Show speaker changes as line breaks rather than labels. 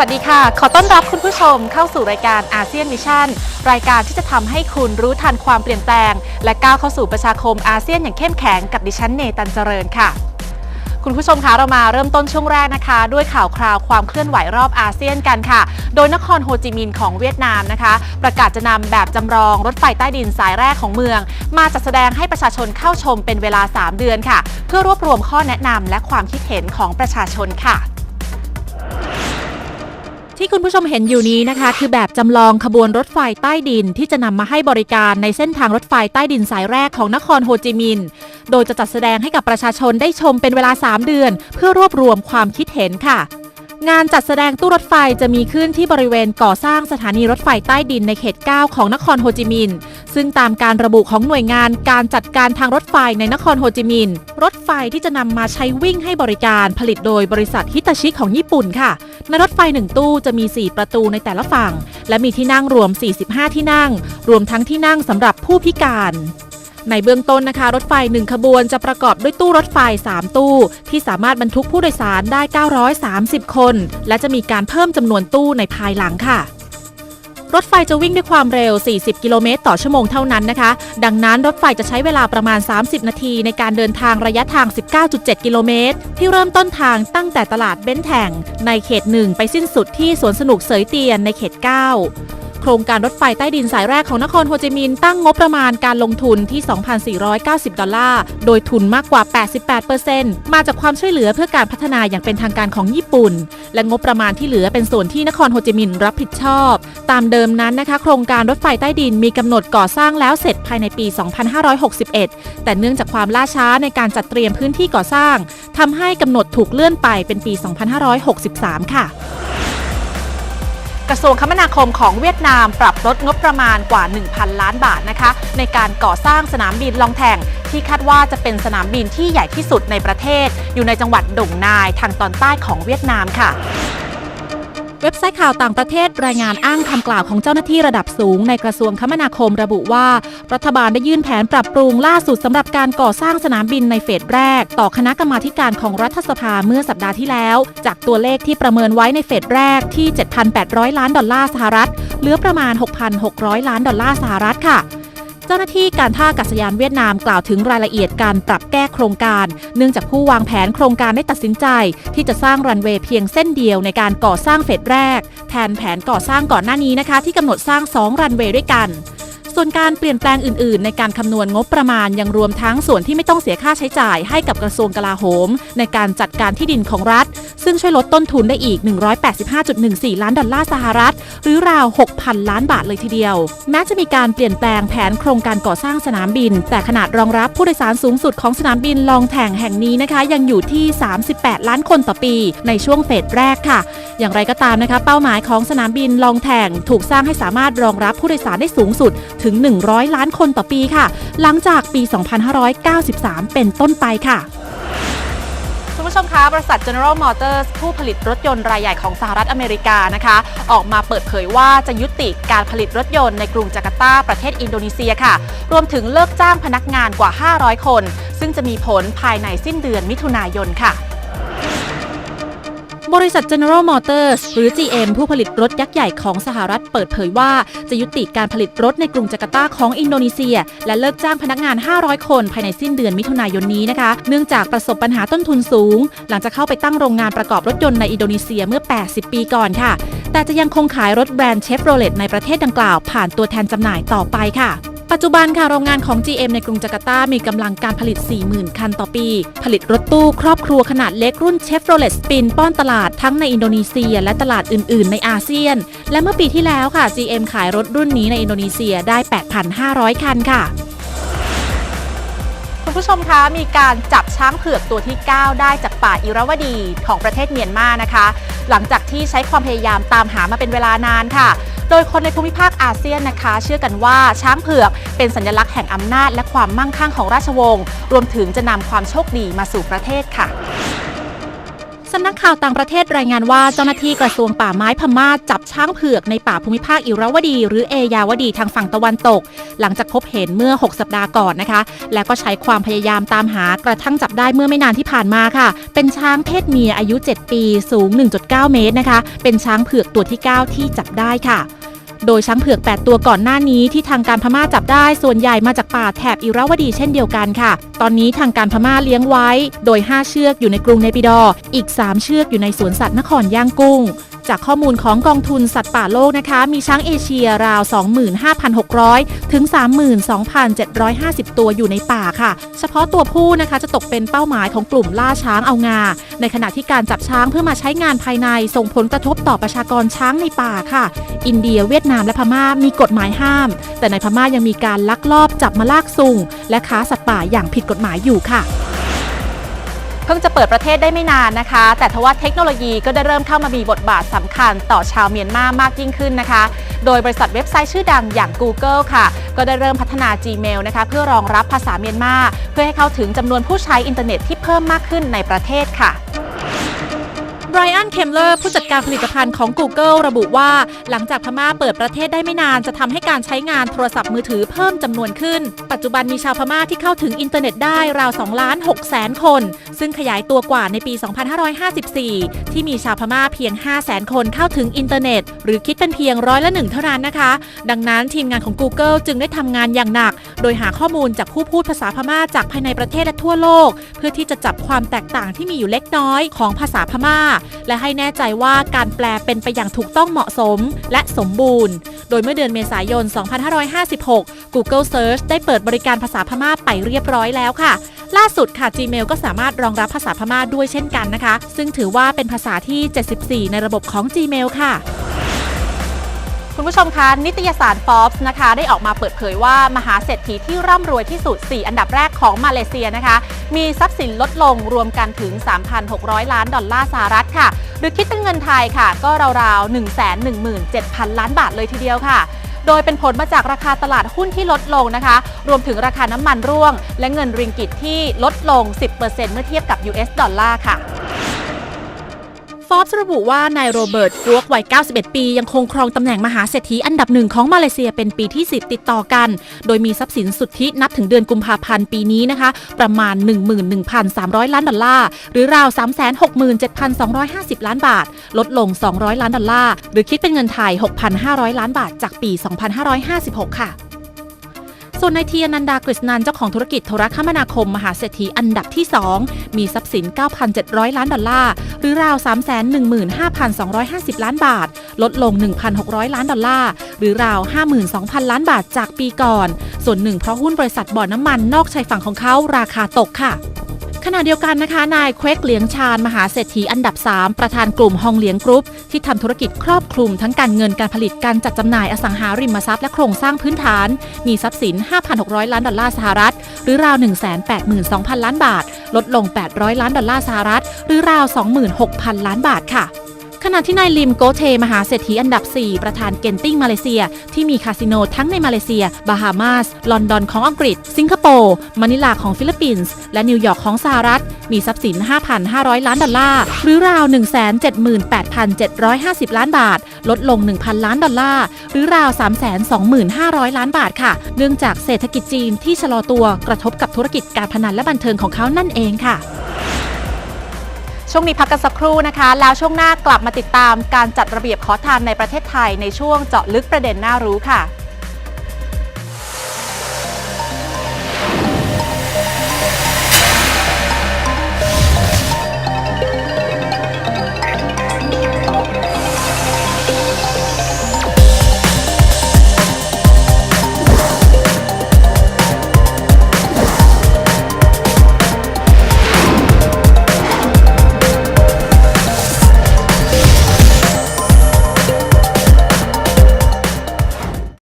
วัสดีค่ะ ขอต้อนรับคุณผู้ชมเข้าสู่รายการอาเซียนวิชั่น รายการที่จะทำให้คุณรู้ทันความเปลี่ยนแปลง และก้าวเข้าสู่ประชาคมอาเซียนอย่างเข้มแข็งกับดิฉันเนตันเจริญค่ะ คุณผู้ชมคะเรามาเริ่มต้นช่วงแรกนะคะ ด้วยข่าวคราวความเคลื่อนไหวรอบอาเซียนกันค่ะ โดยนครโฮจิมินห์ของเวียดนามนะคะ ประกาศจะนำแบบจำลองรถไฟใต้ดินสายแรกของเมือง มาจัดแสดงให้ประชาชนเข้าชมเป็นเวลา 3 เดือนค่ะ เพื่อรวบรวมข้อแนะนำและความคิดเห็นของประชาชนค่ะ ที่คุณผู้ชมเห็นอยู่นี้นะคะ คือแบบจำลองขบวนรถไฟใต้ดินที่จะนำมาให้บริการในเส้นทางรถไฟใต้ดินสายแรกของนครโฮจิมินห์โดยจะจัดแสดงให้กับประชาชนได้ชมเป็นเวลา 3 เดือน เพื่อรวบรวมความคิดเห็นค่ะ งานจัดแสดงตู้รถไฟจะมีขึ้นที่บริเวณก่อสร้างสถานีรถไฟใต้ดินในเขต 9 ของนครโฮจิมินห์ ซึ่งตามการระบุของหน่วยงานการจัดการทางรถไฟในนครโฮจิมินห์ รถไฟที่จะนำมาใช้วิ่งให้บริการผลิตโดยบริษัทฮิตาชิของญี่ปุ่นค่ะ ในรถไฟ1ตู้จะมี 4 ประตูในแต่ละฝั่ง และมีที่นั่งรวม 45 ที่นั่ง รวมทั้งที่นั่งสำหรับผู้พิการ ในเบื้องต้นนะคะรถไฟ 1 ขบวนจะประกอบด้วยตู้รถไฟ 3 ตู้ ที่สามารถบรรทุกผู้โดยสารได้ 930 คน และจะมีการเพิ่มจำนวนตู้ในภายหลังค่ะรถไฟจะวิ่งด้วยความเร็ว 40 กิโลเมตรต่อชั่วโมงเท่านั้นนะคะ ดังนั้นรถไฟจะใช้เวลาประมาณ 30 นาทีในการเดินทางระยะทาง 19.7 กิโลเมตร ที่เริ่มต้นทางตั้งแต่ตลาดเบ้นแทงในเขต 1 ไปสิ้นสุดที่สวนสนุกเสยเตียนในเขต 9 โครงการรถไฟใต้ดินสายแรกของนครโฮจิมินห์ตั้งงบประมาณการลงทุนที่ 2,490 ดอลลาร์ โดยทุนมากกว่า 88%มาจากความช่วยเหลือเพื่อการพัฒนาอย่างเป็นทางการของญี่ปุ่น และงบประมาณที่เหลือเป็นส่วนที่นครโฮจิมินห์รับผิดชอบ ตามเดิมนั้นนะคะ โครงการรถไฟใต้ดินมีกำหนดก่อสร้างแล้วเสร็จภายในปี 2561 แต่เนื่องจากความล่าช้าในการจัดเตรียมพื้นที่ก่อสร้างทำให้กำหนดถูกเลื่อนไปเป็นปี 2563 ค่ะ กระทรวงคมนาคมของเวียดนามปรับลดงบประมาณกว่า 1,000 ล้านบาทนะคะ ในการก่อสร้างสนามบินลองแทงที่คาดว่าจะเป็นสนามบินที่ใหญ่ที่สุดในประเทศ อยู่ในจังหวัดดงนายทางตอนใต้ของเวียดนามค่ะ เว็บไซต์ข่าวต่างประเทศรายงานอ้างคำกล่าวของเจ้าหน้าที่ระดับสูงในกระทรวงคมนาคมระบุว่า รัฐบาลได้ยื่นแผนปรับปรุงล่าสุดสำหรับการก่อสร้างสนามบินในเฟสแรก ต่อคณะกรรมาการของรัฐสภาเมื่อสัปดาห์ที่แล้ว จากตัวเลขที่ประเมินไว้ในเฟสแรกที่ 7,800 ล้านดอลลาร์สหรัฐเหลือประมาณ 6,600 ล้านดอลลาร์สหรัฐค่ะ เจ้าหน้าที่การท่าอากาศยานเวียดนามกล่าวถึงรายละเอียดการปรับแก้โครงการ เนื่องจากผู้วางแผนโครงการได้ตัดสินใจ ที่จะสร้างรันเวย์เพียงเส้นเดียวในการก่อสร้างเฟสแรก แทนแผนก่อสร้างก่อนหน้านี้นะคะ ที่กำหนดสร้าง 2 รันเวย์ด้วยกันส่วนการเปลี่ยนแปลงอื่นๆ ในการคำนวณงบประมาณยังรวมทั้งส่วนที่ไม่ต้องเสียค่าใช้จ่ายให้กับกระทรวงกลาโหม ในการจัดการที่ดินของรัฐ ซึ่งช่วยลดต้นทุนได้อีก 185.14 ล้านดอลลาร์สหรัฐ หรือราว 6,000 ล้านบาทเลยทีเดียว แม้จะมีการเปลี่ยนแปลงแผนโครงการก่อสร้างสนามบิน แต่ขนาดรองรับผู้โดยสารสูงสุดของสนามบินลองแท่งแห่งนี้นะคะ ยังอยู่ที่ 38 ล้านคนต่อปี ในช่วงเฟสแรกค่ะ อย่างไรก็ตามนะคะ เป้าหมายของสนามบินลองแท่งถูกสร้างให้สามารถรองรับผู้โดยสารได้สูงสุดถึง 100 ล้านคนต่อปีค่ะ หลังจากปี 2593 เป็นต้นไปค่ะ ผู้ชมคะบริษัท General Motors ผู้ผลิตรถยนต์รายใหญ่ของสหรัฐอเมริกานะคะ ออกมาเปิดเผยว่าจะยุติการผลิตรถยนต์ในกรุงจาการ์ตาประเทศอินโดนีเซียค่ะ รวมถึงเลิกจ้างพนักงานกว่า 500 คน ซึ่งจะมีผลภายในสิ้นเดือนมิถุนายนค่ะ บริษัท General Motors หรือ GM ผู้ผลิตรถยักษ์ใหญ่ของสหรัฐเปิดเผยว่า จะยุติการผลิตรถในกรุงจาการ์ตาของอินโดนีเซีย และเลิกจ้างพนักงาน 500 คนภายในสิ้นเดือนมิถุนายนนี้นะคะ เนื่องจากประสบปัญหาต้นทุนสูง หลังจากเข้าไปตั้งโรงงานประกอบรถยนต์ในอินโดนีเซียเมื่อ 80 ปีก่อนค่ะ แต่จะยังคงขายรถแบรนด์เชฟโรเลตในประเทศดังกล่าวผ่านตัวแทนจำหน่ายต่อไปค่ะ ปัจจุบันค่ะโรงงานของ GM ในกรุงจาการ์ตา มีกำลังการผลิต 40,000 คันต่อปี ผลิตรถตู้ครอบครัวขนาดเล็กรุ่น Chevrolet Spin ป้อนตลาดทั้งในอินโดนีเซีย และตลาดอื่น ๆ ในอาเซียน และเมื่อปีที่แล้วค่ะ GM ขายรถรุ่นนี้ในอินโดนีเซียได้ 8,500 คันค่ะคุณผู้ชมคะมีการจับช้างเผือกตัวที่ 9 ได้จากป่าอิราวดีของประเทศเมียนมานะคะ หลังจากที่ใช้ความพยายามตามหามาเป็นเวลานานค่ะ ดยคนในภูมิภาคอาเซียนนะคะ เชื่อกันว่าช้างเผือกเป็นสัญลักษณ์แห่งอำนาจ และความมั่งคั่งของราชวงศ์รวมถึงจะนำความโชคดีมาสู่ประเทศค่ะสำนักข่าวต่างประเทศรายงานว่าเจ้าหน้าที่กระทรวงป่าไม้พม่าจับช้างเผือกในป่าภูมิภาคอิราวดี หรือเอยาวดีทางฝั่งตะวันตก หลังจากพบเห็นเมื่อ 6 สัปดาห์ก่อนนะคะ แล้วก็ใช้ความพยายามตามหากระทั่งจับได้เมื่อไม่นานที่ผ่านมาค่ะ เป็นช้างเพศเมียอายุ 7 ปี สูง 1.9 เมตรนะคะ เป็นช้างเผือกตัวที่ 9 ที่จับได้ค่ะ โดยช้างเผือก 8 ตัวก่อนหน้านี้ที่ทางการพม่าจับได้ส่วนใหญ่มาจากป่าแถบอิราวดีเช่นเดียวกันค่ะ ตอนนี้ทางการพม่าเลี้ยงไว้ โดย 5 เชือกอยู่ในกรุงเนปิดอ อีก 3 เชือกอยู่ในสวนสัตว์นครย่างกุ้ง จากข้อมูลของกองทุนสัตว์ป่าโลกนะคะ มีช้างเอเชียราว 25,600 ถึง 32,750 ตัวอยู่ในป่าค่ะ เฉพาะตัวผู้นะคะจะตกเป็นเป้าหมายของกลุ่มล่าช้างเอางา ในขณะที่การจับช้างเพื่อมาใช้งานภายในส่งผลกระทบต่อประชากรช้างในป่าค่ะ อินเดียเวียดนามและพม่ามีกฎหมายห้าม แต่ในพม่ายังมีการลักลอบจับมาลากซุงและค้าสัตว์ป่าอย่างผิดกฎหมายอยู่ค่ะ เพิ่งจะเปิดประเทศได้ไม่นานนะคะ แต่ทว่าเทคโนโลยีก็ได้เริ่มเข้ามามีบทบาทสำคัญต่อชาวเมียนมามากยิ่งขึ้นนะคะ โดยบริษัทเว็บไซต์ชื่อดังอย่าง Google ค่ะ ก็ได้เริ่มพัฒนา Gmail นะคะเพื่อรองรับภาษาเมียนมา เพื่อให้เข้าถึงจำนวนผู้ใช้อินเทอร์เน็ตที่เพิ่มมากขึ้นในประเทศค่ะ ไบรอัน เคมเลอร์ ผู้จัดการผลิตภัณฑ์ของ Google ระบุว่า หลังจากพม่าเปิดประเทศได้ไม่นานจะทำให้การใช้งานโทรศัพท์มือถือเพิ่มจำนวนขึ้น ปัจจุบันมีชาวพม่าที่เข้าถึงอินเทอร์เน็ตได้ราว2ล้าน6แสนคน ซึ่งขยายตัวกว่าในปี 2554 ที่มีชาวพม่าเพียง 5 แสนคนเข้าถึงอินเทอร์เน็ต หรือคิดเป็นเพียงร้อยละหนึ่งเท่านั้นนะคะ ดังนั้นทีมงานของ Google จึงได้ทำงานอย่างหนัก โดยหาข้อมูลจากผู้พูดภาษาพม่าจากภายในประเทศและทั่วโลก เพื่อที่จะจับความแตกต่างที่มีอยู่เล็กน้อยของภาษาพม่าและให้แน่ใจว่าการแปลเป็นไปอย่างถูกต้องเหมาะสมและสมบูรณ์ โดยเมื่อเดือนเมษายน 2556 Google Search ได้เปิดบริการภาษาพม่าไปเรียบร้อยแล้วค่ะ ล่าสุดค่ะ Gmail ก็สามารถรองรับภาษาพม่าด้วยเช่นกันนะคะ ซึ่งถือว่าเป็นภาษาที่ 74 ในระบบของ Gmail ค่ะ คุณผู้ชมคะ นิตยสาร Forbes นะคะ ได้ออกมาเปิดเผยว่ามหาเศรษฐีที่ร่ำรวยที่สุด 4 อันดับแรกของมาเลเซียนะคะ มีทรัพย์สินลดลงรวมกันถึง 3,600 ล้านดอลลาร์สหรัฐค่ะ หรือคิดเป็นเงินไทยค่ะ ก็ราวๆ 117,000 ล้านบาทเลยทีเดียวค่ะโดยเป็นผลมาจากราคาตลาดหุ้นที่ลดลงนะคะ รวมถึงราคาน้ำมันร่วง และเงินริงกิตที่ลดลง 10%เมื่อเทียบกับ US ดอลลาร์ค่ะ ฟอร์บระบุว่านายโรเบิร์ตกวกวัย 91 ปี ยังคงครองตำแหน่งมหาเศรษฐีอันดับหนึ่งของมาเลเซียเป็นปีที่ 10 ติดต่อกัน โดยมีทรัพย์สินสุทธินับถึงเดือนกุมภาพันธ์ปีนี้นะคะ ประมาณ 11,300 ล้านดอลลาร์ หรือราว 367,250 ล้านบาท ลดลง 200 ล้านดอลลาร์ หรือคิดเป็นเงินไทย 6,500 ล้านบาทจากปี 2556 ค่ะ ส่วนนายทีอนันดากฤษนันเจ้าของธุรกิจโทรคมนาคมมหาเศรษฐีอันดับที่ 2 มีทรัพย์สิน 9,700 ล้านดอลลาร์ หรือราว 315,250 ล้านบาท ลดลง 1,600 ล้านดอลลาร์ หรือราว 52,000 ล้านบาทจากปีก่อน ส่วนหนึ่งเพราะหุ้นบริษัทบ่อน้ำมันนอกชายฝั่งของเขาราคาตกค่ะ ขณะเดียวกันนะคะ นายเควกเหลียงชาญมหาเศรษฐีอันดับ 3 ประธานกลุ่มฮองเหลียงกรุ๊ป ที่ทำธุรกิจครอบคลุมทั้งการเงินการผลิตการจัดจำหน่ายอสังหาริมทรัพย์และโครงสร้างพื้นฐาน มีทรัพย์สิน 5,600 ล้านดอลลาร์สหรัฐ หรือราว 182,000 ล้านบาท ลดลง 800 ล้านดอลลาร์สหรัฐ หรือราว 26,000 ล้านบาทค่ะ ขณะที่นายลิมโกเทมหาเศรษฐีอันดับ 4 ประธานเกนติ้งมาเลเซีย ที่มีคาสิโนทั้งในมาเลเซีย บาฮามาส ลอนดอนของอังกฤษ สิงคโปร์มะนิลาของฟิลิปปินส์ และนิวยอร์กของสหรัฐ มีทรัพย์สิน 5,500 ล้านดอลลาร์ หรือราว 178,750 ล้านบาท ลดลง 1,000 ล้านดอลลาร์ หรือราว 325,000 ล้านบาทค่ะ เนื่องจากเศรษฐกิจจีนที่ชะลอตัวกระทบกับธุรกิจการพนันและบันเทิงของเขานั่นเองค่ะ ช่วงนี้พักกันสักครู่นะคะ แล้วช่วงหน้ากลับมาติดตามการจัดระเบียบขอทานในประเทศไทยในช่วงเจาะลึกประเด็นน่ารู้ค่ะ